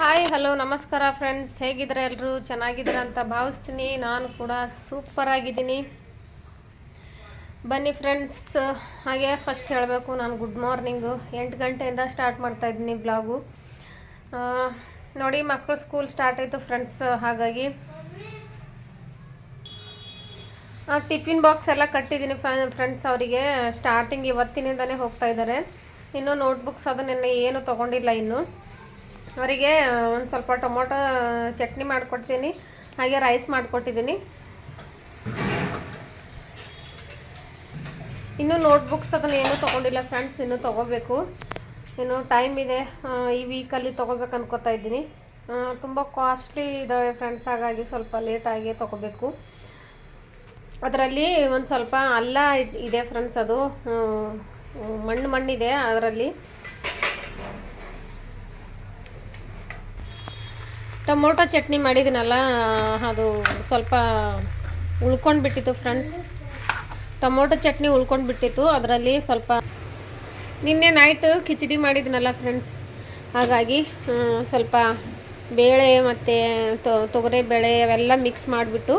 Hi hello ನಮಸ್ಕಾರ friends ಹೇಗಿದ್ದಾರೆ ಎಲ್ಲರೂ ಚೆನ್ನಾಗಿದ್ದೀರ ಅಂತ ಭಾವಿಸ್ತೀನಿ. ನಾನು ಕೂಡ ಸೂಪರ್ ಆಗಿದ್ದೀನಿ. ಬನ್ನಿ ಫ್ರೆಂಡ್ಸ್ ಹಾಗೆ ಫಸ್ಟ್ ಹೇಳಬೇಕು, ನಾನು ಗುಡ್ ಮಾರ್ನಿಂಗು ಎಂಟು ಗಂಟೆಯಿಂದ ಸ್ಟಾರ್ಟ್ ಮಾಡ್ತಾ ಇದ್ದೀನಿ ಬ್ಲಾಗು ನೋಡಿ ಮಕ್ಕಳು ಸ್ಕೂಲ್ ಸ್ಟಾರ್ಟ್ ಆಯಿತು ಫ್ರೆಂಡ್ಸ್ ಹಾಗಾಗಿ ಟಿಫಿನ್ ಬಾಕ್ಸ್ ಎಲ್ಲ ಕಟ್ಟಿದ್ದೀನಿ ಫ್ರೆಂಡ್ಸ್ ಅವರಿಗೆ. ಸ್ಟಾರ್ಟಿಂಗ್ ಇವತ್ತಿನಿಂದಲೇ ಹೋಗ್ತಾ ಇದ್ದಾರೆ. ಇನ್ನು ನೋಟ್ಬುಕ್ಸ್ ಅದನ್ನೆಲ್ಲ ಏನು ತೊಗೊಂಡಿಲ್ಲ ಇನ್ನು. ಅವರಿಗೆ ಒಂದು ಸ್ವಲ್ಪ ಟೊಮೊಟೊ ಚಟ್ನಿ ಮಾಡಿಕೊಡ್ತೀನಿ. ಹಾಗೆ ರೈಸ್ ಮಾಡಿಕೊಟ್ಟಿದ್ದೀನಿ ಇನ್ನೂ ನೋಟ್ಬುಕ್ಸ್ ಅದನ್ನು ಏನೂ ತೊಗೊಂಡಿಲ್ಲ ಫ್ರೆಂಡ್ಸ್ ಇನ್ನೂ ತೊಗೋಬೇಕು. ಇನ್ನು ಟೈಮ್ ಇದೆ ಈ ವೀಕಲ್ಲಿ ತೊಗೋಬೇಕು ಅನ್ಕೋತಾ ಇದ್ದೀನಿ. ತುಂಬ ಕಾಸ್ಟ್ಲಿ ಇದ್ದಾವೆ ಫ್ರೆಂಡ್ಸ್ ಹಾಗಾಗಿ ಸ್ವಲ್ಪ ಲೇಟಾಗಿ ತೊಗೋಬೇಕು. ಅದರಲ್ಲಿ ಒಂದು ಸ್ವಲ್ಪ ಅಲ್ಲ ಇದ್- ಇದೆ ಫ್ರೆಂಡ್ಸ್ ಅದು. ಮಣ್ಣು ಮಣ್ಣಿದೆ ಅದರಲ್ಲಿ. ಟೊಮೊಟೊ ಚಟ್ನಿ ಮಾಡಿದ್ದೀನಲ್ಲ ಅದು ಸ್ವಲ್ಪ ಉಳ್ಕೊಂಡು ಬಿಟ್ಟಿತ್ತು ಫ್ರೆಂಡ್ಸ್ ಟೊಮೊಟೊ ಚಟ್ನಿ ಉಳ್ಕೊಂಡು ಬಿಟ್ಟಿತ್ತು ಅದರಲ್ಲಿ ಸ್ವಲ್ಪ ನಿನ್ನೆ ನೈಟ್ ಕಿಚಡಿ ಮಾಡಿದ್ದೀನಲ್ಲ ಫ್ರೆಂಡ್ಸ್ ಹಾಗಾಗಿ ಸ್ವಲ್ಪ ಬೇಳೆ ಮತ್ತು ತೊಗರಿ ಬೇಳೆ ಅವೆಲ್ಲ ಮಿಕ್ಸ್ ಮಾಡಿಬಿಟ್ಟು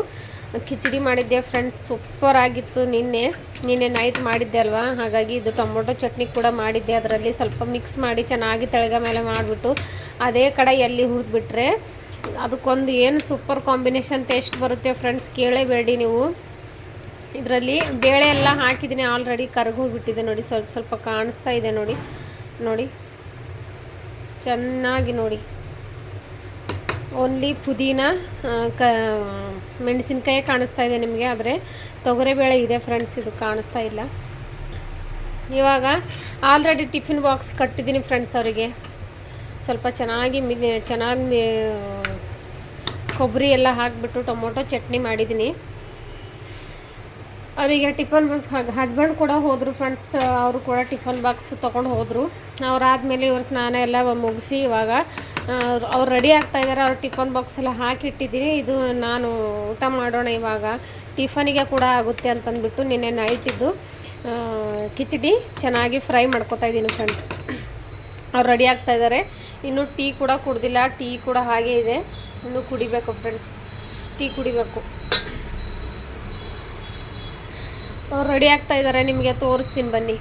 ಕಿಚಡಿ ಮಾಡಿದ್ದೆ ಫ್ರೆಂಡ್ಸ್ ಸೂಪರ್ ಆಗಿತ್ತು ನಿನ್ನೆ. ನಿನ್ನೆ ನೈಟ್ ಮಾಡಿದ್ದೆ ಅಲ್ವಾ? ಹಾಗಾಗಿ ಇದು ಟೊಮೊಟೊ ಚಟ್ನಿ ಕೂಡ ಮಾಡಿದ್ದೆ. ಅದರಲ್ಲಿ ಸ್ವಲ್ಪ ಮಿಕ್ಸ್ ಮಾಡಿ ಚೆನ್ನಾಗಿ ತೆಳಗ ಮೇಲೆ ಮಾಡಿಬಿಟ್ಟು ಅದೇ ಕಡೆಯಲ್ಲಿ ಹುರಿದ್ಬಿಟ್ರೆ ಅದಕ್ಕೊಂದು ಏನು ಸೂಪರ್ ಕಾಂಬಿನೇಷನ್ ಟೇಸ್ಟ್ ಬರುತ್ತೆ ಫ್ರೆಂಡ್ಸ್ ಕೇಳೇಬೇಡಿ ನೀವು. ಇದರಲ್ಲಿ ಬೇಳೆ ಎಲ್ಲ ಹಾಕಿದ್ದೀನಿ ಆಲ್ರೆಡಿ ಕರಗೋಗ್ಬಿಟ್ಟಿದೆ ನೋಡಿ. ಸ್ವಲ್ಪ ಸ್ವಲ್ಪ ಕಾಣಿಸ್ತಾ ಇದೆ ನೋಡಿ. ನೋಡಿ. ಚೆನ್ನಾಗಿ ನೋಡಿ. ಓನ್ಲಿ ಪುದೀನ ಕ, ಮೆಣಸಿನ್ಕಾಯಿ ಕಾಣಿಸ್ತಾ ಇದೆ ನಿಮಗೆ, ಆದರೆ ತೊಗರಿಬೇಳೆ ಇದೆ ಫ್ರೆಂಡ್ಸ್ ಇದು ಕಾಣಿಸ್ತಾ ಇಲ್ಲ. ಇವಾಗ ಆಲ್ರೆಡಿ ಟಿಫಿನ್ ಬಾಕ್ಸ್ ಕಟ್ಟಿದ್ದೀನಿ ಫ್ರೆಂಡ್ಸ್ ಅವರಿಗೆ. ಸ್ವಲ್ಪ ಚೆನ್ನಾಗಿ ಮಿ, ಚೆನ್ನಾಗಿ ಕೊಬ್ಬರಿ ಎಲ್ಲ ಹಾಕಿಬಿಟ್ಟು ಟೊಮೊಟೊ ಚಟ್ನಿ ಮಾಡಿದ್ದೀನಿ. ಅವರಿಗೆ ಟಿಫನ್ ಬಾಕ್ಸ್ ಹಸ್ಬೆಂಡ್ ಕೂಡ ಹೋದರು ಫ್ರೆಂಡ್ಸ್ ಅವರು ಕೂಡ ಟಿಫನ್ ಬಾಕ್ಸ್ ತೊಗೊಂಡು ಹೋದರು. ನಾವ್ರಾದ ಮೇಲೆ ಇವರು ಸ್ನಾನ ಎಲ್ಲ ಮುಗಿಸಿ ಇವಾಗ ಅವ್ರು ರೆಡಿ ಆಗ್ತಾ ಇದ್ದಾರೆ ಅವ್ರ ಟಿಫನ್ ಬಾಕ್ಸ್ ಎಲ್ಲ ಹಾಕಿಟ್ಟಿದ್ದೀನಿ. ಇದು ನಾನು ಊಟ ಮಾಡೋಣ ಇವಾಗ. ಟಿಫನಿಗೆ ಕೂಡ ಆಗುತ್ತೆ ಅಂತಂದ್ಬಿಟ್ಟು ನಿನ್ನೆ ನೈಟಿದ್ದು ಕಿಚಡಿ ಚೆನ್ನಾಗಿ ಫ್ರೈ ಮಾಡ್ಕೊತಾ ಇದ್ದೀನಿ ಫ್ರೆಂಡ್ಸ್ ಅವ್ರು ರೆಡಿ ಆಗ್ತಾ ಇದ್ದಾರೆ ಇನ್ನು ಟೀ ಕೂಡ ಕುಡ್ದಿಲ್ಲ. ಟೀ ಕೂಡ ಹಾಗೆ ಇದೆ. ಇನ್ನು ಕುಡಿಬೇಕು ಫ್ರೆಂಡ್ಸ್ ಟೀ ಕುಡಿಬೇಕು. ಅವ್ರು ರೆಡಿ ಆಗ್ತಾ ಇದ್ದಾರೆ ನಿಮಗೆ ತೋರಿಸ್ತೀನಿ ಬನ್ನಿ.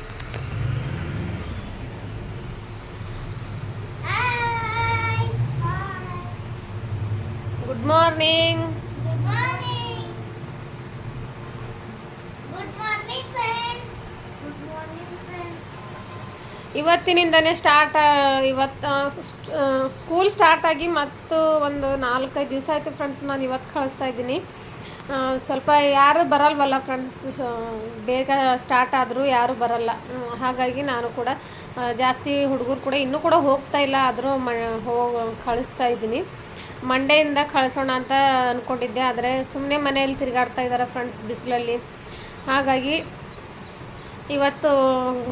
Morning Good morning. Good morning, friends. Good morning, friends. ಇವತ್ತಿನಿಂದನೇ ಸ್ಟಾರ್ಟ್ ಇವತ್ತು ಸ್ಕೂಲ್ ಸ್ಟಾರ್ಟ್ ಆಗಿ ಮತ್ತು ಒಂದು ನಾಲ್ಕೈದು ದಿವಸ ಆಯಿತು ಫ್ರೆಂಡ್ಸ್ ನಾನು ಇವತ್ತು ಕಳಿಸ್ತಾ ಇದ್ದೀನಿ ಸ್ವಲ್ಪ ಯಾರು ಬರಲ್ವಲ್ಲ ಫ್ರೆಂಡ್ಸ್ ಬೇಗ ಸ್ಟಾರ್ಟ್ ಆದರೂ ಯಾರೂ ಬರಲ್ಲ ಹಾಗಾಗಿ ನಾನು ಕೂಡ ಜಾಸ್ತಿ ಹುಡುಗರು ಕೂಡ ಇನ್ನೂ ಕೂಡ ಹೋಗ್ತಾ ಇಲ್ಲ ಆದರೂ ಮ ಹೋಗಿ ಕಳಿಸ್ತಾ ಇದ್ದೀನಿ ಮಂಡೆಯಿಂದ ಕಳಿಸೋಣ ಅಂತ ಅಂದ್ಕೊಂಡಿದ್ದೆ ಆದರೆ ಸುಮ್ಮನೆ ಮನೆಯಲ್ಲಿ ತಿರುಗಾಡ್ತಾ ಇದ್ದಾರೆ ಫ್ರೆಂಡ್ಸ್ ಬಿಸಿಲಲ್ಲಿ. ಹಾಗಾಗಿ ಇವತ್ತು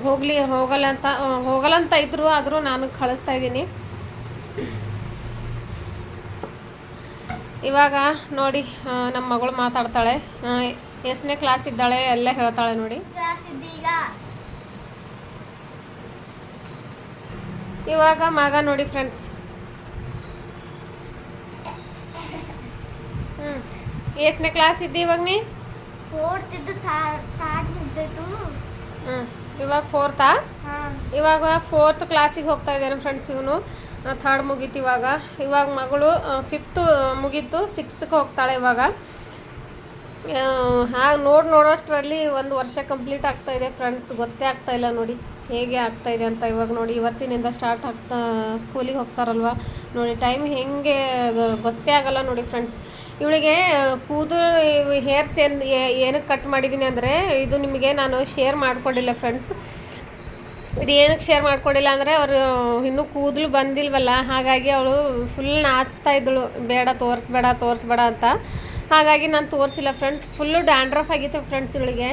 ಹೋಗಲಿ, ಹೋಗಲ್ಲ ಅಂತ ಹೋಗಲ್ಲ ಅಂತ ಇದ್ರು ಆದರೂ ನಾನು ಕಳಿಸ್ತಾ ಇದ್ದೀನಿ. ಇವಾಗ ನೋಡಿ ನಮ್ಮ ಮಗಳು ಮಾತಾಡ್ತಾಳೆ. ಎಷ್ಟನೇ ಕ್ಲಾಸ್ ಇದ್ದಾಳೆ ಎಲ್ಲ ಹೇಳ್ತಾಳೆ ನೋಡಿ. ಇವಾಗ ಮಗ ನೋಡಿ ಫ್ರೆಂಡ್ಸ್ ಹ್ಞೂ ಎಷ್ಟನೇ ಕ್ಲಾಸ್ ಇದ್ದಿ ಇವಾಗ ನೀ? ಫೋರ್ತ್ ಇದ್ದು ಥರ್ಡ್ ಹ್ಞೂ ಇವಾಗ ಫೋರ್ತಾ ಇವಾಗ ಫೋರ್ತ್ ಕ್ಲಾಸಿಗೆ ಹೋಗ್ತಾ ಇದ್ದಾನೆ ಫ್ರೆಂಡ್ಸ್ ಇವನು. ಥರ್ಡ್ ಮುಗೀತು ಇವಾಗ. ಇವಾಗ ಮಗಳು ಫಿಫ್ತು ಮುಗೀತು ಸಿಕ್ಸ್ತ್ಗೆ ಹೋಗ್ತಾಳೆ ಇವಾಗ. ಹಾಗೆ ನೋಡಿ ನೋಡೋಷ್ಟರಲ್ಲಿ ಒಂದು ವರ್ಷ ಕಂಪ್ಲೀಟ್ ಆಗ್ತಾ ಇದೆ ಫ್ರೆಂಡ್ಸ್ ಗೊತ್ತೇ ಆಗ್ತಾ ಇಲ್ಲ ನೋಡಿ. ಹೇಗೆ ಆಗ್ತಾ ಇದೆ ಅಂತ ಇವಾಗ ನೋಡಿ. ಇವತ್ತಿನಿಂದ ಸ್ಟಾರ್ಟ್ ಆಗ್ತಾ ಸ್ಕೂಲಿಗೆ ಹೋಗ್ತಾರಲ್ವ. ನೋಡಿ ಟೈಮ್ ಹೆಂಗೆ ಗೊತ್ತೇ ಆಗಲ್ಲ ನೋಡಿ ಫ್ರೆಂಡ್ಸ್ ಇವಳಿಗೆ ಕೂದಲು ಹೇರ್ಸ್ ಏನು ಏನಕ್ಕೆ ಕಟ್ ಮಾಡಿದ್ದೀನಿ ಅಂದರೆ, ಇದು ನಿಮಗೆ ನಾನು ಶೇರ್ ಮಾಡಿಕೊಂಡಿಲ್ಲ ಫ್ರೆಂಡ್ಸ್ ಇದು ಏನಕ್ಕೆ ಶೇರ್ ಮಾಡ್ಕೊಂಡಿಲ್ಲ ಅಂದರೆ, ಅವರು ಇನ್ನೂ ಕೂದಲು ಬಂದಿಲ್ವಲ್ಲ, ಹಾಗಾಗಿ ಅವಳು ಫುಲ್ ನಾಚ್ತಾ ಇದ್ದಳು. ಬೇಡ, ತೋರಿಸ್ಬೇಡ ತೋರಿಸ್ಬೇಡ ಅಂತ. ಹಾಗಾಗಿ ನಾನು ತೋರಿಸಿಲ್ಲ ಫ್ರೆಂಡ್ಸ್ ಫುಲ್ಲು ಡ್ಯಾಂಡ್ರಫ್ ಆಗಿತ್ತು ಫ್ರೆಂಡ್ಸ್ ಇವಳಿಗೆ.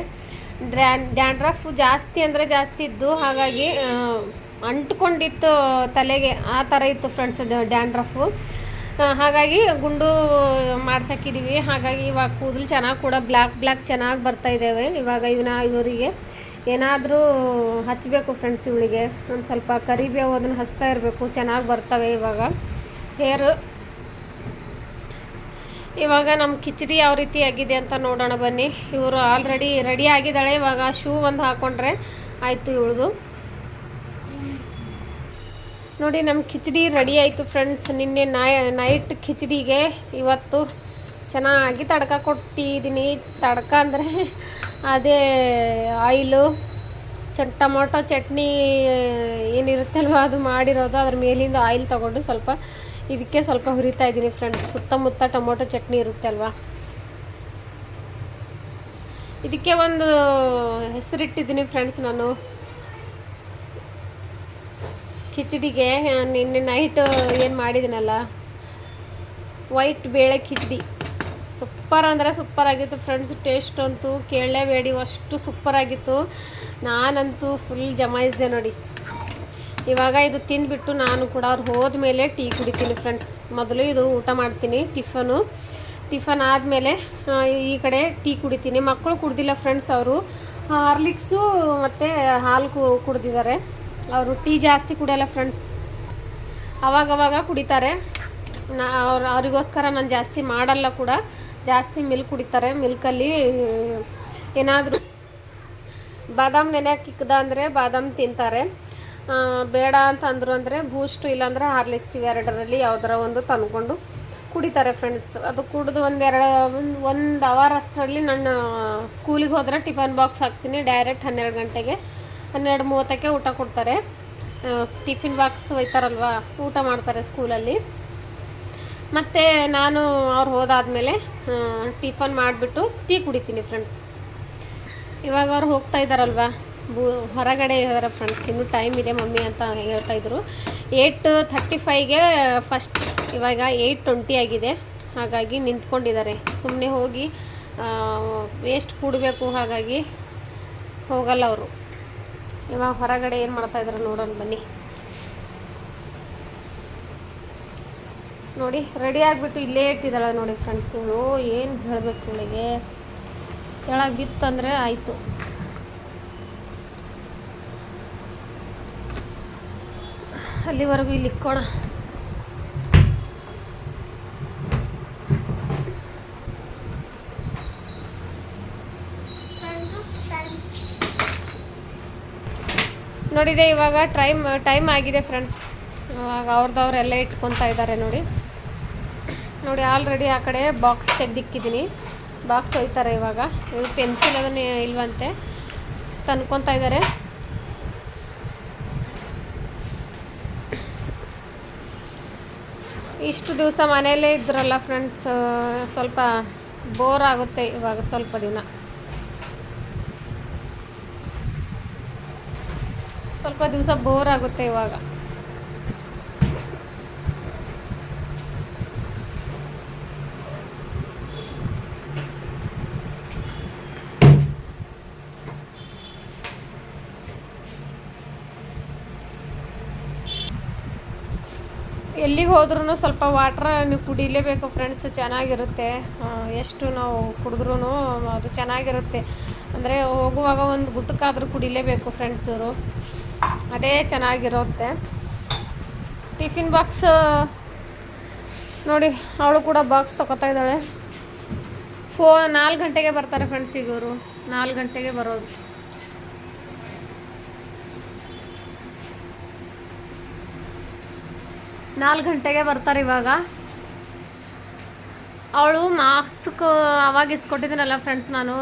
ಡ್ರ್ಯಾನ್ ಡ್ಯಾಂಡ್ರಫ್ ಜಾಸ್ತಿ ಅಂದರೆ ಜಾಸ್ತಿ ಇದ್ದು, ಹಾಗಾಗಿ ಅಂಟ್ಕೊಂಡಿತ್ತು ತಲೆಗೆ. ಆ ಥರ ಇತ್ತು ಫ್ರೆಂಡ್ಸ್ ಡ್ಯಾಂಡ್ರಫು. ಹಾಗಾಗಿ ಗುಂಡು ಮಾಡ್ಸಕ್ಕಿದ್ದೀವಿ ಹಾಗಾಗಿ ಇವಾಗ ಕೂದಲು ಚೆನ್ನಾಗಿ ಕೂಡ ಬ್ಲ್ಯಾಕ್ ಬ್ಲ್ಯಾಕ್ ಚೆನ್ನಾಗಿ ಬರ್ತಾ ಇದ್ದಾವೆ ಇವಾಗ ಇವನ, ಇವರಿಗೆ ಏನಾದರೂ ಹಚ್ಚಬೇಕು ಫ್ರೆಂಡ್ಸ್ ಇವಳಿಗೆ. ಒಂದು ಸ್ವಲ್ಪ ಕರಿಬೇವು ಅದನ್ನು ಹಚ್ತಾ ಇರಬೇಕು. ಚೆನ್ನಾಗಿ ಬರ್ತವೆ ಇವಾಗ. ಹೇರು ಇವಾಗ ನಮ್ಮ ಕಿಚಡಿ ಯಾವ ರೀತಿ ಆಗಿದೆ ಅಂತ ನೋಡೋಣ ಬನ್ನಿ. ಇವರು ಆಲ್ರೆಡಿ ರೆಡಿ ಆಗಿದ್ದಾಳೆ. ಇವಾಗ ಶೂ ಒಂದು ಹಾಕ್ಕೊಂಡ್ರೆ ಆಯಿತು ಇವಳದು. ನೋಡಿ ನಮ್ಮ ಕಿಚಡಿ ರೆಡಿ ಆಯಿತು ಫ್ರೆಂಡ್ಸ್ ನಿನ್ನೆ ನೈಟ್ ಕಿಚಡಿಗೆ ಇವತ್ತು ಚೆನ್ನಾಗಿ ತಡ್ಕ ಕೊಟ್ಟಿದ್ದೀನಿ. ತಡ್ಕ ಅಂದರೆ ಅದೇ ಆಯಿಲು ಚ ಟೊಮೊಟೊ ಚಟ್ನಿ, ಏನಿರುತ್ತಲ್ವ, ಅದು ಮಾಡಿರೋದು. ಅದ್ರ ಮೇಲಿಂದ ಆಯಿಲ್ ತೊಗೊಂಡು ಸ್ವಲ್ಪ ಇದಕ್ಕೆ ಸ್ವಲ್ಪ ಹುರಿತಾ ಇದ್ದೀನಿ ಫ್ರೆಂಡ್ಸ್ ಸುತ್ತಮುತ್ತ ಟೊಮೊಟೊ ಚಟ್ನಿ ಇರುತ್ತೆ ಅಲ್ವಾ ಇದಕ್ಕೆ ಒಂದು ಹೆಸರಿಟ್ಟಿದ್ದೀನಿ ಫ್ರೆಂಡ್ಸ್ ನಾನು. ಕಿಚಡಿಗೆ ನಿನ್ನೆ ನೈಟ್ ಏನು ಮಾಡಿದ್ದೀನಲ್ಲ ವೈಟ್ ಬೇಳೆ ಕಿಚಡಿ. ಸೂಪರ್ ಅಂದರೆ ಸೂಪರ್ ಆಗಿತ್ತು. ಫ್ರೆಂಡ್ಸ್ ಟೇಸ್ಟ್ ಅಂತೂ ಕೇಳಲೇಬೇಡಿ, ಅಷ್ಟು ಸೂಪರ್ ಆಗಿತ್ತು. ನಾನಂತೂ ಫುಲ್ ಜಮಾಯಿಸಿದೆ ನೋಡಿ. ಇವಾಗ ಇದು ತಿಂದುಬಿಟ್ಟು ನಾನು ಕೂಡ ಅವ್ರು ಹೋದ್ಮೇಲೆ ಟೀ ಕುಡಿತೀನಿ ಫ್ರೆಂಡ್ಸ್ ಮೊದಲು ಇದು ಊಟ ಮಾಡ್ತೀನಿ, ಟಿಫನು. ಟಿಫನ್ ಆದಮೇಲೆ ಈ ಕಡೆ ಟೀ ಕುಡಿತೀನಿ. ಮಕ್ಕಳು ಕುಡ್ದಿಲ್ಲ ಫ್ರೆಂಡ್ಸ್ ಅವರು. ಹಾರ್ಲಿಕ್ಸು ಮತ್ತು ಹಾಲು ಕುಡ್ದಿದ್ದಾರೆ. ಅವರು ಟೀ ಜಾಸ್ತಿ ಕುಡಿಯಲ್ಲ ಫ್ರೆಂಡ್ಸ್ ಅವಾಗವಾಗ ಕುಡಿತಾರೆ. ನಾ ಅವ್ರು ಅವರಿಗೋಸ್ಕರ ನಾನು ಜಾಸ್ತಿ ಮಾಡಲ್ಲ ಕೂಡ. ಜಾಸ್ತಿ ಮಿಲ್ಕ್ ಕುಡಿತಾರೆ. ಮಿಲ್ಕಲ್ಲಿ ಏನಾದರೂ ಬಾದಾಮ್ ನೆನೆಯಕ್ಕೆ ಇಕ್ಕದ ಅಂದರೆ ಬಾದಾಮ್ ತಿಂತಾರೆ. ಬೇಡ ಅಂತ ಅಂದರು ಅಂದರೆ ಬೂಸ್ಟು ಇಲ್ಲಾಂದರೆ ಹಾರ್ಲಿಕ್ಸ್ ಇವೆರಡರಲ್ಲಿ ಯಾವ್ದಾರ ಒಂದು ತಂದ್ಕೊಂಡು ಕುಡಿತಾರೆ ಫ್ರೆಂಡ್ಸ್ ಅದು ಕುಡಿದು ಒಂದೆರಡು ಒಂದು ಒಂದು ಅವರ್ ಅಷ್ಟರಲ್ಲಿ ನಾನು ಸ್ಕೂಲಿಗೆ ಹೋದರೆ ಟಿಫನ್ ಬಾಕ್ಸ್ ಹಾಕ್ತೀನಿ. ಡೈರೆಕ್ಟ್ ಹನ್ನೆರಡು ಗಂಟೆಗೆ ಹನ್ನೆರಡು ಮೂವತ್ತಕ್ಕೆ ಊಟ ಕೊಡ್ತಾರೆ. ಟಿಫಿನ್ ಬಾಕ್ಸ್ ಒಯ್ತಾರಲ್ವ, ಊಟ ಮಾಡ್ತಾರೆ ಸ್ಕೂಲಲ್ಲಿ. ಮತ್ತು ನಾನು ಅವ್ರು ಹೋದಾದಮೇಲೆ ಟಿಫನ್ ಮಾಡಿಬಿಟ್ಟು ಟೀ ಕುಡಿತೀನಿ ಫ್ರೆಂಡ್ಸ್ ಇವಾಗ ಅವ್ರು ಹೋಗ್ತಾ ಇದ್ದಾರಲ್ವಾ, ಬೂ, ಹೊರಗಡೆ ಇದ್ದಾರೆ ಫ್ರೆಂಡ್ಸ್ ಇನ್ನೂ ಟೈಮ್ ಇದೆ ಮಮ್ಮಿ ಅಂತ ಹೇಳ್ತಾಯಿದ್ರು ಏಯ್ಟ್ ಥರ್ಟಿ ಫೈವ್ಗೆ ಫಸ್ಟ್ ಇವಾಗ ಏಯ್ಟ್ ಟ್ವೆಂಟಿ ಆಗಿದೆ. ಹಾಗಾಗಿ ನಿಂತ್ಕೊಂಡಿದ್ದಾರೆ. ಸುಮ್ಮನೆ ಹೋಗಿ ವೇಸ್ಟ್ ಕೂಡಬೇಕು ಹಾಗಾಗಿ ಹೋಗಲ್ಲ ಅವರು. ಇವಾಗ ಹೊರಗಡೆ ಏನು ಮಾಡ್ತಾ ಇದ್ದಾರೆ ನೋಡೋಣ ಬನ್ನಿ. ನೋಡಿ ರೆಡಿ ಆಗಿಬಿಟ್ಟು ಇಲ್ಲೇ ಇಟ್ಟಿದ್ದಾಳೆ ನೋಡಿ ಫ್ರೆಂಡ್ಸ್ ಇವಳು ಏನು ಹೇಳಬೇಕು ಇವಳಿಗೆ ಕೆಳಗೆ ಬಿತ್ತಂದರೆ ಆಯಿತು. ಅಲ್ಲಿವರೆಗೂ ಇಲ್ಲಿ ಇಕ್ಕೋಣ ನೋಡಿದೆ, ಇವಾಗ ಟೈಮ್ ಟೈಮ್ ಆಗಿದೆ ಫ್ರೆಂಡ್ಸ್ ಇವಾಗ ಅವ್ರದ್ದವ್ರೆಲ್ಲ ಇಟ್ಕೊತಾ ಇದ್ದಾರೆ ನೋಡಿ. ನೋಡಿ ಆಲ್ರೆಡಿ ಆ ಕಡೆ ಬಾಕ್ಸ್ ತೆಗ್ದಿಕ್ಕಿದ್ದೀನಿ ಬಾಕ್ಸ್ ಒಯ್ತಾರೆ ಇವಾಗ. ಇವು ಪೆನ್ಸಿಲ್ ಅದನ್ನ ಇಲ್ವಂತೆ ತಂದ್ಕೊತಾ ಇದ್ದಾರೆ ಇಷ್ಟು ದಿವಸ ಮನೆಯಲ್ಲೇ ಇದ್ರಲ್ಲ ಫ್ರೆಂಡ್ಸ್ ಸ್ವಲ್ಪ ಬೋರ್ ಆಗುತ್ತೆ ಇವಾಗ ಸ್ವಲ್ಪ ದಿನ. ಸ್ವಲ್ಪ ದಿವಸ ಬೋರ್ ಆಗುತ್ತೆ ಇವಾಗ. ಎಲ್ಲಿಗೆ ಹೋದ್ರೂ ಸ್ವಲ್ಪ ವಾಟ್ರ್ ನೀವು ಕುಡಿಲೇಬೇಕು ಫ್ರೆಂಡ್ಸ್ ಚೆನ್ನಾಗಿರುತ್ತೆ. ಎಷ್ಟು ನಾವು ಕುಡಿದ್ರೂ ಅದು ಚೆನ್ನಾಗಿರುತ್ತೆ. ಅಂದರೆ ಹೋಗುವಾಗ ಒಂದು ಗುಟ್ಟಕ್ಕಾದರೂ ಕುಡಿಲೇಬೇಕು ಫ್ರೆಂಡ್ಸರು ಅದೇ ಚೆನ್ನಾಗಿರುತ್ತೆ. ಟಿಫಿನ್ ಬಾಕ್ಸ್, ನೋಡಿ, ಅವಳು ಕೂಡ ಬಾಕ್ಸ್ ತಗೋತಾ ಇದ್ದಾಳೆ. ಫೋ, ನಾಲ್ಕು ಗಂಟೆಗೆ ಬರ್ತಾರೆ ಫ್ರೆಂಡ್ಸ್ ಇವರು. ನಾಲ್ಕು ಗಂಟೆಗೆ ಬರೋದು. ನಾಲ್ಕು ಗಂಟೆಗೆ ಬರ್ತಾರೆ ಇವಾಗ. ಅವಳು ಮಾಸ್ಕ್ ಅವಾಗ ಇಸ್ಕೊಟ್ಟಿದ್ದೀನಲ್ಲ ಫ್ರೆಂಡ್ಸ್ ನಾನು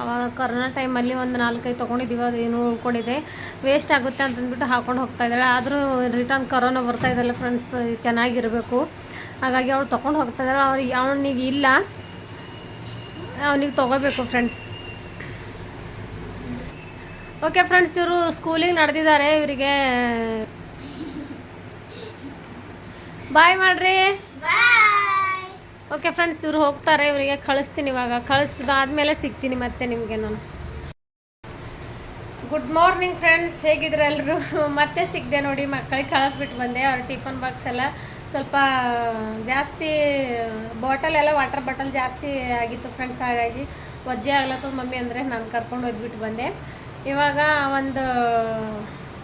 ಅವಾಗ ಕರೋನಾ ಟೈಮಲ್ಲಿ ಒಂದು ನಾಲ್ಕೈದು ತೊಗೊಂಡಿದ್ದೀವಿ ಅದು ಏನು ಉಳ್ಕೊಂಡಿದೆ. ವೇಸ್ಟ್ ಆಗುತ್ತೆ ಅಂತಂದ್ಬಿಟ್ಟು ಹಾಕೊಂಡು ಹೋಗ್ತಾ ಇದ್ದಾಳೆ. ಆದರೂ ರಿಟರ್ನ್ ಕರೋನಾ ಬರ್ತಾ ಇದೆಯಲ್ಲ ಫ್ರೆಂಡ್ಸ್ ಚೆನ್ನಾಗಿರಬೇಕು. ಹಾಗಾಗಿ ಅವಳು ತೊಗೊಂಡು ಹೋಗ್ತಾ ಇದ್ದಾಳೆ. ಅವ್ರಿಗೆ ಅವನಿಗೆ ಇಲ್ಲ. ಅವನಿಗೆ ತೊಗೋಬೇಕು ಫ್ರೆಂಡ್ಸ್ ಓಕೆ ಫ್ರೆಂಡ್ಸ್ ಇವರು ಸ್ಕೂಲಿಗೆ ನಡೆದಿದ್ದಾರೆ. ಇವರಿಗೆ ಬಾಯ್ ಮಾಡ್ರಿ. ಓಕೆ ಫ್ರೆಂಡ್ಸ್ ಇವ್ರು ಹೋಗ್ತಾರೆ, ಇವರಿಗೆ ಕಳಿಸ್ತೀನಿ ಇವಾಗ. ಕಳಿಸಿದಾದ್ಮೇಲೆ ಸಿಗ್ತೀನಿ ಮತ್ತೆ ನಿಮಗೆ ನಾನು. ಗುಡ್ ಮಾರ್ನಿಂಗ್ ಫ್ರೆಂಡ್ಸ್ ಹೇಗಿದ್ರೆ ಎಲ್ಲರೂ ಮತ್ತೆ ಸಿಗದೆ ನೋಡಿ, ಮಕ್ಕಳಿಗೆ ಕಳಿಸ್ಬಿಟ್ಟು ಬಂದೆ. ಅವ್ರ ಟಿಫನ್ ಬಾಕ್ಸ್ ಎಲ್ಲ ಸ್ವಲ್ಪ ಜಾಸ್ತಿ, ಬಾಟಲ್ ಎಲ್ಲ, ವಾಟರ್ ಬಾಟಲ್ ಜಾಸ್ತಿ ಆಗಿತ್ತು ಫ್ರೆಂಡ್ಸ್ ಹಾಗಾಗಿ ಒಜ್ಜೆ ಆಗ್ಲತ್ತದ ಮಮ್ಮಿ ಅಂದರೆ ನಾನು ಕರ್ಕೊಂಡು ಹೋಗ್ಬಿಟ್ಟು ಬಂದೆ. ಇವಾಗ ಒಂದು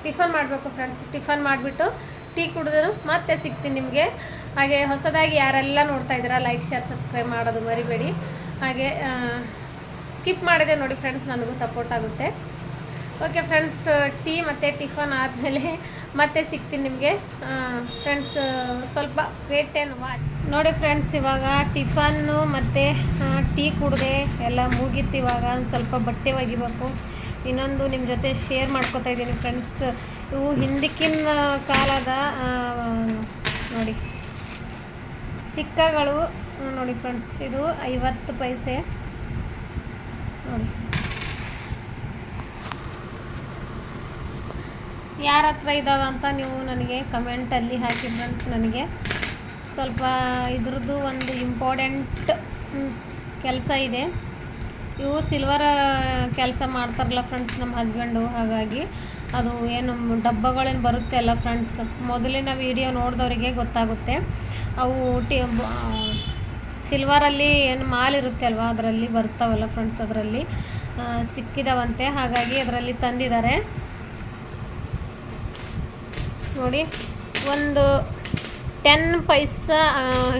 ಟಿಫನ್ ಮಾಡಬೇಕು ಫ್ರೆಂಡ್ಸ್ ಟಿಫನ್ ಮಾಡಿಬಿಟ್ಟು ಟೀ ಕುಡಿದ್ರು ಮತ್ತೆ ಸಿಗ್ತೀನಿ ನಿಮಗೆ. ಹಾಗೆ ಹೊಸದಾಗಿ ಯಾರೆಲ್ಲ ನೋಡ್ತಾ ಇದ್ದೀರಾ ಲೈಕ್ ಶೇರ್ ಸಬ್ಸ್ಕ್ರೈಬ್ ಮಾಡೋದು ಮರಿಬೇಡಿ. ಹಾಗೆ ಸ್ಕಿಪ್ ಮಾಡಿದೆ ನೋಡಿ ಫ್ರೆಂಡ್ಸ್ ನನಗೂ ಸಪೋರ್ಟ್ ಆಗುತ್ತೆ. ಓಕೆ ಫ್ರೆಂಡ್ಸ್ ಟೀ ಮತ್ತು ಟಿಫನ್ ಆದಮೇಲೆ ಮತ್ತೆ ಸಿಗ್ತೀನಿ ನಿಮಗೆ. ಫ್ರೆಂಡ್ಸ್ ಸ್ವಲ್ಪ ವೇಟ್ ಏನು ವಾಚ್ ನೋಡಿ ಫ್ರೆಂಡ್ಸ್ ಇವಾಗ ಟಿಫನ್ನು ಮತ್ತು ಟೀ ಕುಡಿದೆ ಎಲ್ಲ ಮುಗೀತು ಇವಾಗ. ಒಂದು ಸ್ವಲ್ಪ ಬಟ್ಟೆ ಒಗಿಬೇಕು. ಇನ್ನೊಂದು ನಿಮ್ಮ ಜೊತೆ ಶೇರ್ ಮಾಡ್ಕೊತಾ ಇದ್ದೀನಿ ಫ್ರೆಂಡ್ಸ್ ಇವು ಹಿಂದಿಕ್ಕಿನ ಕಾಲದ ನೋಡಿ. ಸಿಕ್ಕಗಳು, ನೋಡಿ ಫ್ರೆಂಡ್ಸ್ ಇದು ಐವತ್ತು ಪೈಸೆ. ನೋಡಿ. ಯಾರ ಹತ್ರ ಇದ್ದಾವೆ ಅಂತ ನೀವು ನನಗೆ ಕಮೆಂಟಲ್ಲಿ ಹಾಕಿ ಫ್ರೆಂಡ್ಸ್ ನನಗೆ. ಸ್ವಲ್ಪ ಇದ್ರದ್ದು ಒಂದು ಇಂಪಾರ್ಟೆಂಟ್ ಕೆಲಸ ಇದೆ. ಇವು ಸಿಲ್ವರ್ ಕೆಲಸ ಮಾಡ್ತಾರಲ್ಲ ಫ್ರೆಂಡ್ಸ್ ನಮ್ಮ ಹಸ್ಬೆಂಡು ಹಾಗಾಗಿ ಅದು ಏನು ಡಬ್ಬಗಳೇನು ಬರುತ್ತೆ ಅಲ್ಲ ಫ್ರೆಂಡ್ಸ್ ಮೊದಲಿನ ವಿಡಿಯೋ ನೋಡಿದವರಿಗೆ ಗೊತ್ತಾಗುತ್ತೆ. ಅವು ಟಿ ಸಿಲ್ವರಲ್ಲಿ ಏನು ಮಾಲ್ ಇರುತ್ತೆ ಅಲ್ವಾ, ಅದರಲ್ಲಿ ಬರ್ತಾವಲ್ಲ ಫ್ರೆಂಡ್ಸ್ ಅದರಲ್ಲಿ. ಸಿಕ್ಕಿದವಂತೆ, ಹಾಗಾಗಿ ಅದರಲ್ಲಿ ತಂದಿದ್ದಾರೆ. ನೋಡಿ, ಒಂದು ಟೆನ್ ಪೈಸ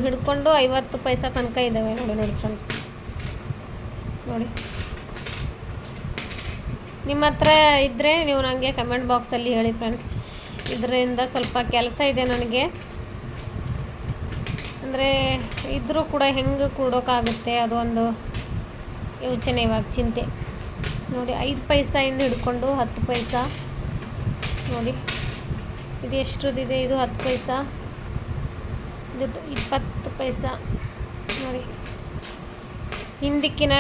ಹಿಡ್ಕೊಂಡು ಐವತ್ತು ಪೈಸ ತನಕ ಇದ್ದಾವೆ ನೋಡಿ ನೋಡಿ ಫ್ರೆಂಡ್ಸ್ ನೋಡಿ. ನಿಮ್ಮ ಹತ್ರ ಇದ್ದರೆ ನೀವು ನನಗೆ ಕಮೆಂಟ್ ಬಾಕ್ಸಲ್ಲಿ ಹೇಳಿ ಫ್ರೆಂಡ್ಸ್ ಇದರಿಂದ ಸ್ವಲ್ಪ ಕೆಲಸ ಇದೆ ನನಗೆ. ಅಂದರೆ ಇದ್ದರೂ ಕೂಡ ಹೆಂಗೆ ಕೂಡೋಕ್ಕಾಗುತ್ತೆ ಒಂದು ಯೋಚನೆ ಇವಾಗ ಚಿಂತೆ. ನೋಡಿ, ಐದು ಪೈಸೆಯಿಂದ ಹಿಡ್ಕೊಂಡು ಹತ್ತು ಪೈಸಾ. ನೋಡಿ, ಇದು ಎಷ್ಟ್ರದ್ದಿದೆ? ಇದು ಹತ್ತು ಪೈಸಾ. ಇದು ಇಪ್ಪತ್ತು ಪೈಸಾ. ನೋಡಿ, ಹಿಂದಿಕ್ಕಿನ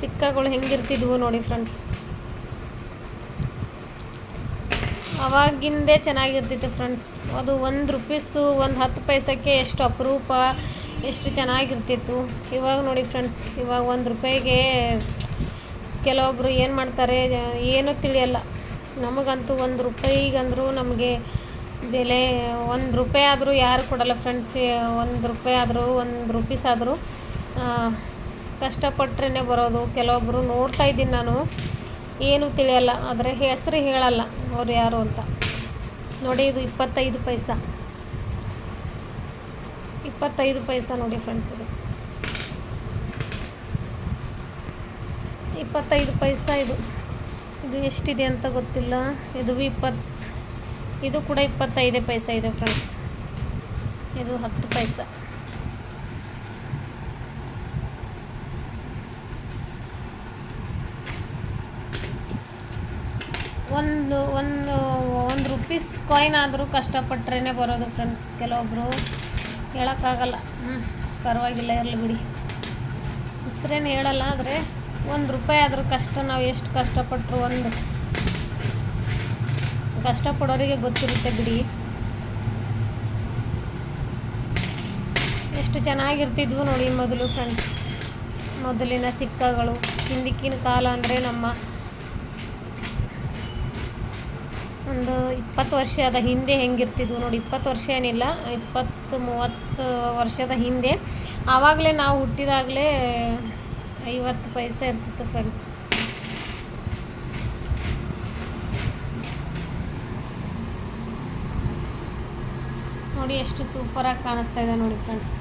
ಸಿಕ್ಕಗಳು ಹೆಂಗಿರ್ತಿದ್ವು ನೋಡಿ ಫ್ರೆಂಡ್ಸ್ ಅವಾಗಿಂದೇ ಚೆನ್ನಾಗಿರ್ತಿತ್ತು ಫ್ರೆಂಡ್ಸ್ ಅದು ಒಂದು ರುಪೀಸು ಒಂದು ಹತ್ತು ಪೈಸಕ್ಕೆ ಎಷ್ಟು ಅಪರೂಪ, ಎಷ್ಟು ಚೆನ್ನಾಗಿರ್ತಿತ್ತು. ಇವಾಗ ನೋಡಿ ಫ್ರೆಂಡ್ಸ್ ಇವಾಗ ಒಂದು ರೂಪಾಯಿಗೆ ಕೆಲವೊಬ್ಬರು ಏನು ಮಾಡ್ತಾರೆ, ಏನೂ ತಿಳಿಯಲ್ಲ. ನಮಗಂತೂ ಒಂದು ರೂಪಾಯಿಗಂದ್ರೂ ನಮಗೆ ಬೆಲೆ, ಒಂದು ರೂಪಾಯಿ ಆದರೂ ಯಾರು ಕೊಡಲ್ಲ ಫ್ರೆಂಡ್ಸ್ ಒಂದು ರೂಪಾಯಿ ಆದರೂ, ಒಂದು ರುಪೀಸ್ ಆದರೂ ಕಷ್ಟಪಟ್ರೇ ಬರೋದು. ಕೆಲವೊಬ್ಬರು ನೋಡ್ತಾ ಇದ್ದೀನಿ ನಾನು. ಏನು ತಿಳಿಯಲ್ಲ, ಆದರೆ ಹೆಸರು ಹೇಳಲ್ಲ ಅವ್ರು ಯಾರು ಅಂತ. ನೋಡಿ ಇದು ಇಪ್ಪತ್ತೈದು ಪೈಸಾ. ಇಪ್ಪತ್ತೈದು ಪೈಸಾ ನೋಡಿ ಫ್ರೆಂಡ್ಸ್ ಇದು. ಇಪ್ಪತ್ತೈದು ಪೈಸಾ ಇದು. ಇದು ಎಷ್ಟಿದೆ ಅಂತ ಗೊತ್ತಿಲ್ಲ. ಇದು ಇಪ್ಪತ್ತು ಇದು ಕೂಡ ಇಪ್ಪತ್ತೈದೇ ಪೈಸಾ ಇದೆ ಫ್ರೆಂಡ್ಸ್ ಇದು ಹತ್ತು ಪೈಸಾ. ಒಂದು ಒಂದು ಒಂದು ರುಪೀಸ್ ಕಾಯಿನ್ ಆದರೂ ಕಷ್ಟಪಟ್ರೇ ಬರೋದು ಫ್ರೆಂಡ್ಸ್ ಕೆಲವೊಬ್ಬರು ಹೇಳೋಕ್ಕಾಗಲ್ಲ. ಹ್ಞೂ ಪರವಾಗಿಲ್ಲ, ಇರಲಿ ಬಿಡಿ. ಹೆಸ್ರೇನು ಹೇಳಲ್ಲ, ಆದರೆ ಒಂದು ರೂಪಾಯಿ ಆದರೂ ಕಷ್ಟ, ನಾವು ಎಷ್ಟು ಕಷ್ಟಪಟ್ಟರು ಒಂದು. ಕಷ್ಟಪಡೋರಿಗೆ ಗೊತ್ತಿರುತ್ತೆ ಬಿಡಿ. ಎಷ್ಟು ಚೆನ್ನಾಗಿರ್ತಿದ್ವು ನೋಡಿ ಮೊದಲು ಫ್ರೆಂಡ್ಸ್ ಮೊದಲಿನ ಸಿಕ್ಕಗಳು. ಹಿಂದಿಕ್ಕಿನ ಕಾಲ ಅಂದರೆ ನಮ್ಮ ಒಂದು ಇಪ್ಪತ್ತು ವರ್ಷದ ಹಿಂದೆ ಹೆಂಗಿರ್ತಿದ್ವು ನೋಡಿ, ಇಪ್ಪತ್ತು ವರ್ಷ ಏನಿಲ್ಲ, ಇಪ್ಪತ್ತು ಮೂವತ್ತು ವರ್ಷದ ಹಿಂದೆ. ಆವಾಗಲೇ ನಾವು ಹುಟ್ಟಿದಾಗಲೇ ಐವತ್ತು ಪೈಸೆ ಇರ್ತಿತ್ತು ಫ್ರೆಂಡ್ಸ್ ನೋಡಿ ಎಷ್ಟು ಸೂಪರಾಗಿ ಕಾಣಿಸ್ತಾ ಇದೆ ನೋಡಿ ಫ್ರೆಂಡ್ಸ್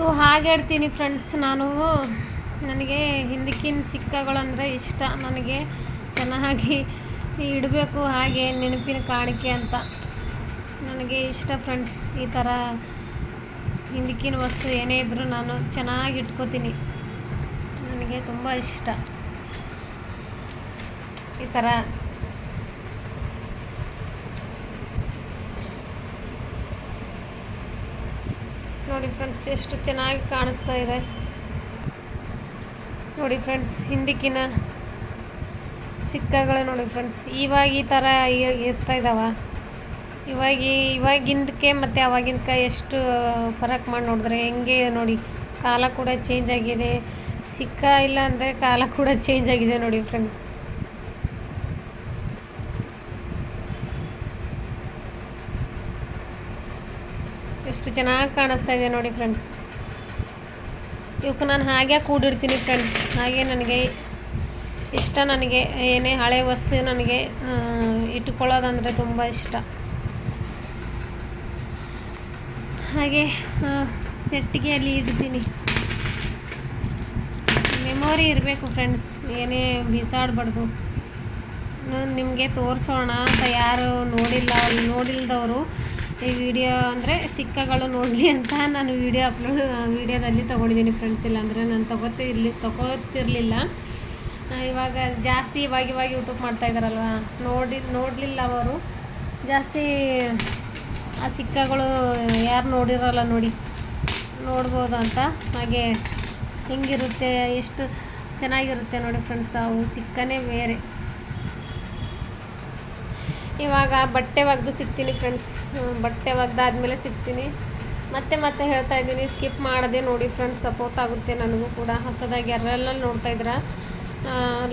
ಇವು ಹಾಗೆ ಹೇಳ್ತೀನಿ ಫ್ರೆಂಡ್ಸ್ ನಾನು. ನನಗೆ ಹಿಂದಕ್ಕಿನ ಸಿಕ್ಕಗಳಂದರೆ ಇಷ್ಟ. ನನಗೆ ಚೆನ್ನಾಗಿ ಇಡಬೇಕು, ಹಾಗೆ ನೆನಪಿನ ಕಾಣಿಕೆ ಅಂತ. ನನಗೆ ಇಷ್ಟ ಫ್ರೆಂಡ್ಸ್ ಈ ಥರ ಹಿಂದಕ್ಕಿನ ವಸ್ತು ಏನೇ ಇದ್ದರೂ ನಾನು ಚೆನ್ನಾಗಿ ಇಟ್ಕೋತೀನಿ. ನನಗೆ ತುಂಬ ಇಷ್ಟ. ಈ ಥರ ನೋಡಿ ಫ್ರೆಂಡ್ಸ್ ಎಷ್ಟು ಚೆನ್ನಾಗಿ ಕಾಣಿಸ್ತಾ ಇದೆ. ನೋಡಿ ಫ್ರೆಂಡ್ಸ್ ಹಿಂದಿಕ್ಕಿನ ಸಿಕ್ಕಗಳು ನೋಡಿ ಫ್ರೆಂಡ್ಸ್ ಇವಾಗ ಈ ಥರ ಇರ್ತಾ ಇದ್ದಾವೆ ಇವಾಗ ಇವಾಗಿಂದಕ್ಕೆ ಮತ್ತು ಅವಾಗಿಂದಕ್ಕೆ ಎಷ್ಟು ಫರಕ್ ಮಾಡಿ ನೋಡಿದ್ರೆ ಹೆಂಗೆ ನೋಡಿ, ಕಾಲ ಕೂಡ ಚೇಂಜ್ ಆಗಿದೆ. ಸಿಕ್ಕ ಇಲ್ಲ ಅಂದರೆ ಕಾಲ ಕೂಡ ಚೇಂಜ್ ಆಗಿದೆ ನೋಡಿ ಫ್ರೆಂಡ್ಸ್ ಎಷ್ಟು ಚೆನ್ನಾಗಿ ಕಾಣಿಸ್ತಾ ಇದೆ ನೋಡಿ ಫ್ರೆಂಡ್ಸ್ ಇವಕ್ಕೆ ನಾನು ಹಾಗೆ ಕೂಡಿರ್ತೀನಿ ಫ್ರೆಂಡ್ಸ್ ಹಾಗೆ ನನಗೆ ಇಷ್ಟ ನನಗೆ, ಏನೇ ಹಳೆ ವಸ್ತು ನನಗೆ ಇಟ್ಕೊಳ್ಳೋದಂದರೆ ತುಂಬ ಇಷ್ಟ. ಹಾಗೆ ಪೆಟ್ಟಿಗೆಯಲ್ಲಿ ಇಡ್ತೀನಿ. ಮೆಮೊರಿ ಇರಬೇಕು ಫ್ರೆಂಡ್ಸ್ ಏನೇ ಬಿಸಾಡಬಾರ್ದು. ನಿಮಗೆ ತೋರಿಸೋಣ ಅಂತ ಯಾರು ನೋಡಿಲ್ಲ, ನೋಡಿಲ್ದವರು. ಈ ವಿಡಿಯೋ ಅಂದರೆ ಸಿಕ್ಕಗಳು ನೋಡಲಿ ಅಂತ ನಾನು ವಿಡಿಯೋ ಅಪ್ಲೋಡ್ ವಿಡಿಯೋದಲ್ಲಿ ತೊಗೊಂಡಿದ್ದೀನಿ ಫ್ರೆಂಡ್ಸ್ ಇಲ್ಲಾಂದರೆ ನಾನು ತೊಗೋತಿರ್ಲಿ ತೊಗೋತಿರ್ಲಿಲ್ಲ. ಇವಾಗ ಜಾಸ್ತಿ ಇವಾಗ ಇವಾಗ ಯೂಟ್ಯೂಬ್ ಮಾಡ್ತಾ ಇದ್ದಾರಲ್ವ ನೋಡಿ, ನೋಡಲಿಲ್ಲ ಅವರು. ಜಾಸ್ತಿ ಆ ಸಿಕ್ಕಗಳು ಯಾರು ನೋಡಿರಲ್ಲ ನೋಡಿ, ನೋಡ್ಬೋದು ಅಂತ. ಹಾಗೆ ಹೆಂಗಿರುತ್ತೆ, ಎಷ್ಟು ಚೆನ್ನಾಗಿರುತ್ತೆ ನೋಡಿ ಫ್ರೆಂಡ್ಸ್ ಅವು ಸಿಕ್ಕನೇ ಬೇರೆ. ಇವಾಗ ಬಟ್ಟೆ ಒಗೆದು ಸಿಗ್ತೀನಿ ಫ್ರೆಂಡ್ಸ್ ಬಟ್ಟೆ ಒಗ್ದಾದ್ಮೇಲೆ ಸಿಗ್ತೀನಿ. ಮತ್ತೆ ಮತ್ತೆ ಹೇಳ್ತಾ ಇದ್ದೀನಿ ಸ್ಕಿಪ್ ಮಾಡದೆ ನೋಡಿ ಫ್ರೆಂಡ್ಸ್ ಸಪೋರ್ಟ್ ಆಗುತ್ತೆ ನನಗೂ ಕೂಡ. ಹೊಸದಾಗಿ ಯಾರೆಲ್ಲ ನೋಡ್ತಾ ಇದ್ರ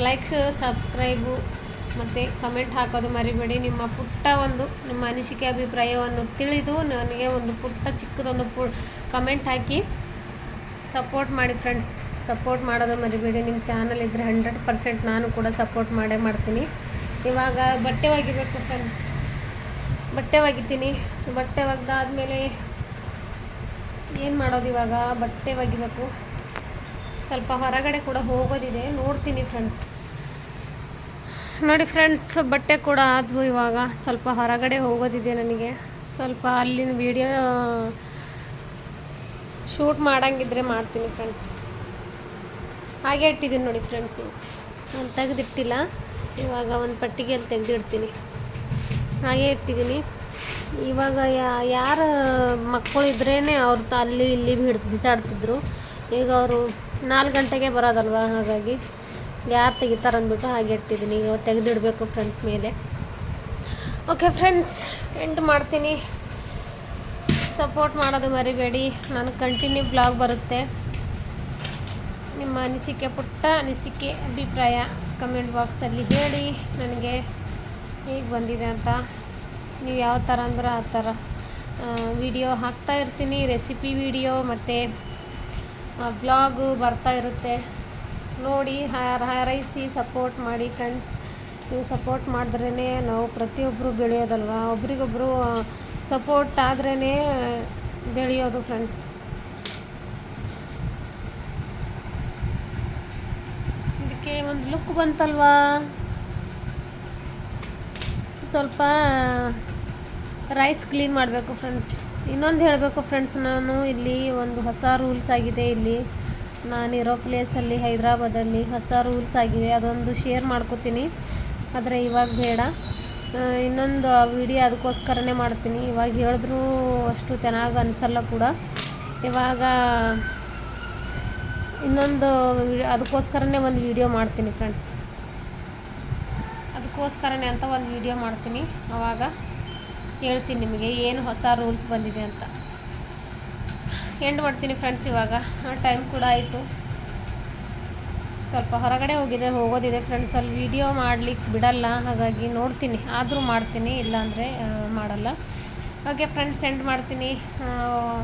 ಲೈಕ್ಸ್ ಸಬ್ಸ್ಕ್ರೈಬು ಮತ್ತು ಕಮೆಂಟ್ ಹಾಕೋದು ಮರಿಬೇಡಿ. ನಿಮ್ಮ ಪುಟ್ಟ ಒಂದು, ನಿಮ್ಮ ಅನಿಸಿಕೆ, ಅಭಿಪ್ರಾಯವನ್ನು ತಿಳಿದು ನನಗೆ ಒಂದು ಪುಟ್ಟ, ಚಿಕ್ಕದೊಂದು ಪು ಕಮೆಂಟ್ ಹಾಕಿ ಸಪೋರ್ಟ್ ಮಾಡಿ ಫ್ರೆಂಡ್ಸ್ ಸಪೋರ್ಟ್ ಮಾಡೋದು ಮರಿಬೇಡಿ. ನಿಮ್ಮ ಚಾನಲ್ ಇದ್ದರೆ ಹಂಡ್ರೆಡ್ ಪರ್ಸೆಂಟ್ ನಾನು ಕೂಡ ಸಪೋರ್ಟ್ ಮಾಡೇ ಮಾಡ್ತೀನಿ. ಇವಾಗ ಬಟ್ಟೆ ಒಗಿಬೇಕು ಫ್ರೆಂಡ್ಸ್ ಬಟ್ಟೆ ಒಗಿತೀನಿ. ಬಟ್ಟೆ ಒಗ್ದಾದ್ಮೇಲೆ ಏನು ಮಾಡೋದು ಇವಾಗ? ಬಟ್ಟೆ ಒಗಿಬೇಕು. ಸ್ವಲ್ಪ ಹೊರಗಡೆ ಕೂಡ ಹೋಗೋದಿದೆ. ನೋಡ್ತೀನಿ ಫ್ರೆಂಡ್ಸ್ ನೋಡಿ ಫ್ರೆಂಡ್ಸ್ ಬಟ್ಟೆ ಕೂಡ ಆದವು ಇವಾಗ. ಸ್ವಲ್ಪ ಹೊರಗಡೆ ಹೋಗೋದಿದೆ ನನಗೆ. ಸ್ವಲ್ಪ ಅಲ್ಲಿನ ವಿಡಿಯೋ ಶೂಟ್ ಮಾಡಂಗಿದ್ರೆ ಮಾಡ್ತೀನಿ ಫ್ರೆಂಡ್ಸ್ ಹಾಗೆ ಇಟ್ಟಿದ್ದೀನಿ ನೋಡಿ ಫ್ರೆಂಡ್ಸು ನಾನು ತೆಗೆದಿಟ್ಟಿಲ್ಲ. ಇವಾಗ ಒಂದು ಪಟ್ಟಿಗೆಯಲ್ಲಿ ತೆಗೆದಿಡ್ತೀನಿ. ಹಾಗೆ ಇಟ್ಟಿದ್ದೀನಿ. ಇವಾಗ ಯಾರು ಯಾರ ಮಕ್ಕಳು ಇದ್ರೇ ಅವ್ರು ಅಲ್ಲಿ ಇಲ್ಲಿ ಬಿಡ್, ಬಿಸಾಡ್ತಿದ್ರು. ಈಗ ಅವರು ನಾಲ್ಕು ಗಂಟೆಗೆ ಬರೋದಲ್ವ ಹಾಗಾಗಿ ಯಾರು ತೆಗಿತಾರೆ ಅಂದ್ಬಿಟ್ಟು ಹಾಗೆ ಇಟ್ಟಿದ್ದೀನಿ. ಈಗ ತೆಗೆದಿಡಬೇಕು ಫ್ರೆಂಡ್ಸ್ ಮೇಲೆ. ಓಕೆ ಫ್ರೆಂಡ್ಸ್ ಎಂಟು ಮಾಡ್ತೀನಿ. ಸಪೋರ್ಟ್ ಮಾಡೋದು ಮರಿಬೇಡಿ. ನಾನು ಕಂಟಿನ್ಯೂ ಬ್ಲಾಗ್ ಬರುತ್ತೆ. ನಿಮ್ಮ ಅನಿಸಿಕೆ, ಪುಟ್ಟ ಅನಿಸಿಕೆ, ಅಭಿಪ್ರಾಯ. ಕಮೆಂಟ್ ಬಾಕ್ಸಲ್ಲಿ ಹೇಳಿ ನನಗೆ ಹೇಗೆ ಬಂದಿದೆ ಅಂತ. ನೀವು ಯಾವ ಥರ ಅಂದ್ರೆ ಆ ಥರ. ವಿಡಿಯೋ ಹಾಕ್ತಾ ಇರ್ತೀನಿ, ರೆಸಿಪಿ ವಿಡಿಯೋ ಮತ್ತು ಬ್ಲಾಗು ಬರ್ತಾ ಇರುತ್ತೆ. ನೋಡಿ, ಹಾರ ಹಾರೈಸಿ ಸಪೋರ್ಟ್ ಮಾಡಿ ಫ್ರೆಂಡ್ಸ್ ನೀವು ಸಪೋರ್ಟ್ ಮಾಡಿದ್ರೇ ನಾವು ಪ್ರತಿಯೊಬ್ಬರು ಬೆಳೆಯೋದಲ್ವ? ಒಬ್ರಿಗೊಬ್ಬರು ಸಪೋರ್ಟ್ ಆದ್ರೇ ಬೆಳೆಯೋದು ಫ್ರೆಂಡ್ಸ್ ಇದಕ್ಕೆ ಒಂದು ಲುಕ್ ಬಂತಲ್ವಾ? ಸ್ವಲ್ಪ ರೈಸ್ ಕ್ಲೀನ್ ಮಾಡಬೇಕು ಫ್ರೆಂಡ್ಸ್ ಇನ್ನೊಂದು ಹೇಳಬೇಕು ಫ್ರೆಂಡ್ಸ್ ನಾನು ಇಲ್ಲಿ ಒಂದು ಹೊಸ ರೂಲ್ಸ್ ಆಗಿದೆ ಇಲ್ಲಿ. ನಾನಿರೋ ಪ್ಲೇಸಲ್ಲಿ ಹೈದ್ರಾಬಾದಲ್ಲಿ ಹೊಸ ರೂಲ್ಸ್ ಆಗಿದೆ. ಅದೊಂದು ಶೇರ್ ಮಾಡ್ಕೋತೀನಿ. ಆದರೆ ಇವಾಗ ಬೇಡ. ಇನ್ನೊಂದು ವಿಡಿಯೋ ಅದಕ್ಕೋಸ್ಕರನೇ ಮಾಡ್ತೀನಿ. ಇವಾಗ ಹೇಳಿದ್ರೂ ಅಷ್ಟು ಚೆನ್ನಾಗಿ ಅನಿಸಲ್ಲ ಕೂಡ. ಇವಾಗ ಇನ್ನೊಂದು ಅದಕ್ಕೋಸ್ಕರನೇ ಒಂದು ವಿಡಿಯೋ ಮಾಡ್ತೀನಿ ಫ್ರೆಂಡ್ಸ್ ಅದಕ್ಕೋಸ್ಕರನೇ ಅಂತ ಒಂದು ವಿಡಿಯೋ ಮಾಡ್ತೀನಿ. ಆವಾಗ ಹೇಳ್ತೀನಿ ನಿಮಗೆ ಏನು ಹೊಸ ರೂಲ್ಸ್ ಬಂದಿದೆ ಅಂತ. ಎಂಡ್ ಮಾಡ್ತೀನಿ ಫ್ರೆಂಡ್ಸ್ ಇವಾಗ. ಟೈಮ್ ಕೂಡ ಆಯಿತು. ಸ್ವಲ್ಪ ಹೊರಗಡೆ ಹೋಗಿದೆ, ಹೋಗೋದಿದೆ ಫ್ರೆಂಡ್ಸ್ ಅಲ್ಲಿ ವಿಡಿಯೋ ಮಾಡ್ಲಿಕ್ಕೆ ಬಿಡಲ್ಲ. ಹಾಗಾಗಿ ನೋಡ್ತೀನಿ. ಆದರೂ ಮಾಡ್ತೀನಿ, ಇಲ್ಲಾಂದರೆ ಮಾಡಲ್ಲ. ಓಕೆ ಫ್ರೆಂಡ್ಸ್ ಸೆಂಡ್ ಮಾಡ್ತೀನಿ.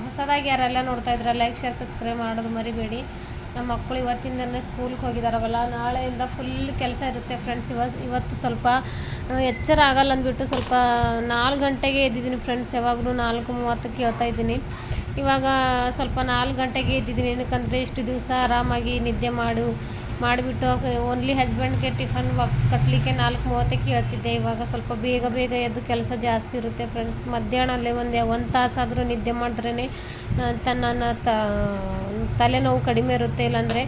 ಹೊಸದಾಗಿ ಯಾರೆಲ್ಲ ನೋಡ್ತಾ ಇದ್ರೆ ಲೈಕ್ ಶೇರ್ ಸಬ್ಸ್ಕ್ರೈಬ್ ಮಾಡೋದು ಮರಿಬೇಡಿ. ನಮ್ಮ ಮಕ್ಕಳು ಇವತ್ತಿಂದನೇ ಸ್ಕೂಲ್ಗೆ ಹೋಗಿದಾರವಲ್ಲ, ನಾಳೆಯಿಂದ ಫುಲ್ ಕೆಲಸ ಇರುತ್ತೆ ಫ್ರೆಂಡ್ಸ್ ಇವತ್ತು ಇವತ್ತು ಸ್ವಲ್ಪ ಎಚ್ಚರ ಆಗಲ್ಲ ಅಂದ್ಬಿಟ್ಟು ಸ್ವಲ್ಪ ನಾಲ್ಕು ಗಂಟೆಗೆ ಎದ್ದಿದ್ದೀನಿ ಫ್ರೆಂಡ್ಸ್ ಯಾವಾಗಲೂ ನಾಲ್ಕು ಮೂವತ್ತಕ್ಕೆ ಹೇಳ್ತಾ ಇದ್ದೀನಿ. ಇವಾಗ ಸ್ವಲ್ಪ ನಾಲ್ಕು ಗಂಟೆಗೆ ಎದ್ದಿದ್ದೀನಿ, ಏನಕ್ಕಂದರೆ ಇಷ್ಟು ದಿವಸ ಆರಾಮಾಗಿ ನಿದ್ದೆ ಮಾಡು, ಮಾಡಿಬಿಟ್ಟು ಓನ್ಲಿ ಹಸ್ಬೆಂಡ್ಗೆ ಟಿಫನ್ ಬಾಕ್ಸ್ ಕಟ್ಟಲಿಕ್ಕೆ ನಾಲ್ಕು ಮೂವತ್ತಕ್ಕೆ ಹೇಳ್ತಿದ್ದೆ. ಇವಾಗ ಸ್ವಲ್ಪ ಬೇಗ ಬೇಗ ಎದ್ದು ಕೆಲಸ ಜಾಸ್ತಿ ಇರುತ್ತೆ ಫ್ರೆಂಡ್ಸ್ ಮಧ್ಯಾಹ್ನಲ್ಲೇ ಒಂದು ಒಂದು ತಾಸಾದರೂ ನಿದ್ದೆ ಮಾಡಿದ್ರೇ ತನ್ನ ತ ತಲೆನೋವು ಕಡಿಮೆ ಇರುತ್ತೆ, ಇಲ್ಲಾಂದರೆ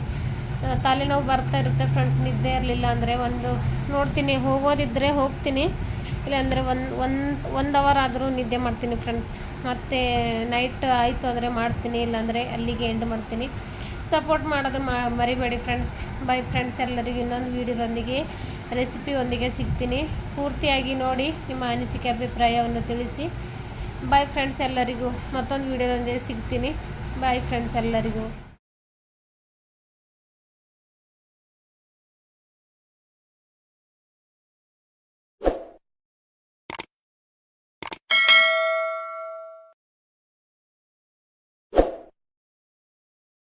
ತಲೆನೋವು ಬರ್ತಾ ಇರುತ್ತೆ ಫ್ರೆಂಡ್ಸ್ ನಿದ್ದೆ ಇರಲಿಲ್ಲ ಅಂದರೆ ಒಂದು ನೋಡ್ತೀನಿ ಹೋಗೋದಿದ್ದರೆ ಹೋಗ್ತೀನಿ, ಇಲ್ಲಾಂದರೆ ಒಂದು ಒಂದು ಒಂದು ಅವರ್ ಆದರೂ ನಿದ್ದೆ ಮಾಡ್ತೀನಿ ಫ್ರೆಂಡ್ಸ್ ಮತ್ತು ನೈಟ್ ಆಯಿತು ಅಂದರೆ ಮಾಡ್ತೀನಿ, ಇಲ್ಲಾಂದರೆ ಅಲ್ಲಿಗೆ ಎಂಡ್ ಮಾಡ್ತೀನಿ. ಸಪೋರ್ಟ್ ಮಾಡೋದು ಮರಿಬೇಡಿ ಫ್ರೆಂಡ್ಸ್ ಬೈ ಫ್ರೆಂಡ್ಸ್ ಎಲ್ಲರಿಗೂ ಇನ್ನೊಂದು ವೀಡಿಯೋದೊಂದಿಗೆ ರೆಸಿಪಿ ಒಂದಿಗೆ ಸಿಗ್ತೀನಿ. ಪೂರ್ತಿಯಾಗಿ ನೋಡಿ ನಿಮ್ಮ ಅನಿಸಿಕೆ, ಅಭಿಪ್ರಾಯವನ್ನು ತಿಳಿಸಿ. ಬೈ ಫ್ರೆಂಡ್ಸ್ ಎಲ್ಲರಿಗೂ ಮತ್ತೊಂದು ವೀಡಿಯೋದೊಂದಿಗೆ ಸಿಗ್ತೀನಿ. ಬಾಯ್ ಫ್ರೆಂಡ್ಸ್ ಎಲ್ಲರಿಗೂ.